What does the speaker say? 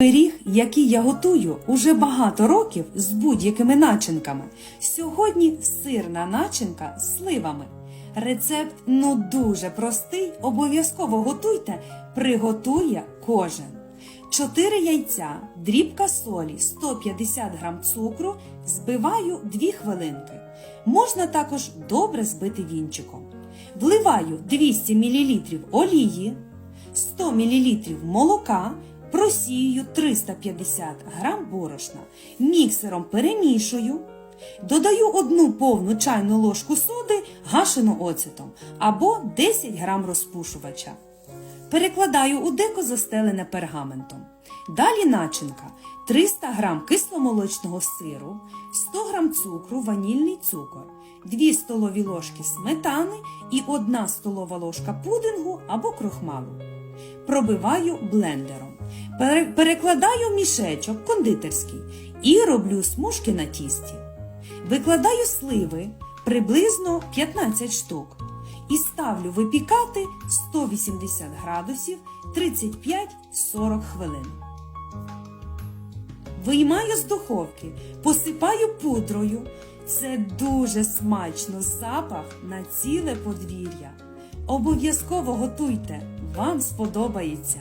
Пиріг, який я готую уже багато років з будь-якими начинками. Сьогодні сирна начинка з сливами. Рецепт ну дуже простий, обов'язково готуйте, приготує кожен. 4 яйця, дрібка солі, 150 г цукру збиваю 2 хвилинки. Можна також добре збити вінчиком. Вливаю 200 мл олії, 100 мл молока, просію 350 г борошна, міксером перемішую, додаю одну повну чайну ложку соди гашену оцетом або 10 г розпушувача. Перекладаю у деко застелене пергаментом. Далі начинка 300 г кисломолочного сиру, 100 г цукру, ванільний цукор, 2 столові ложки сметани і 1 столова ложка пудингу або крохмалу. Пробиваю блендером. Пере- Перекладаю мішечок кондитерський і роблю смужки на тісті. Викладаю сливи приблизно 15 штук і ставлю випікати 180 градусів 35-40 хвилин. Виймаю з духовки, посипаю пудрою. Це дуже смачно, запах на ціле подвір'я. Обов'язково готуйте, вам сподобається.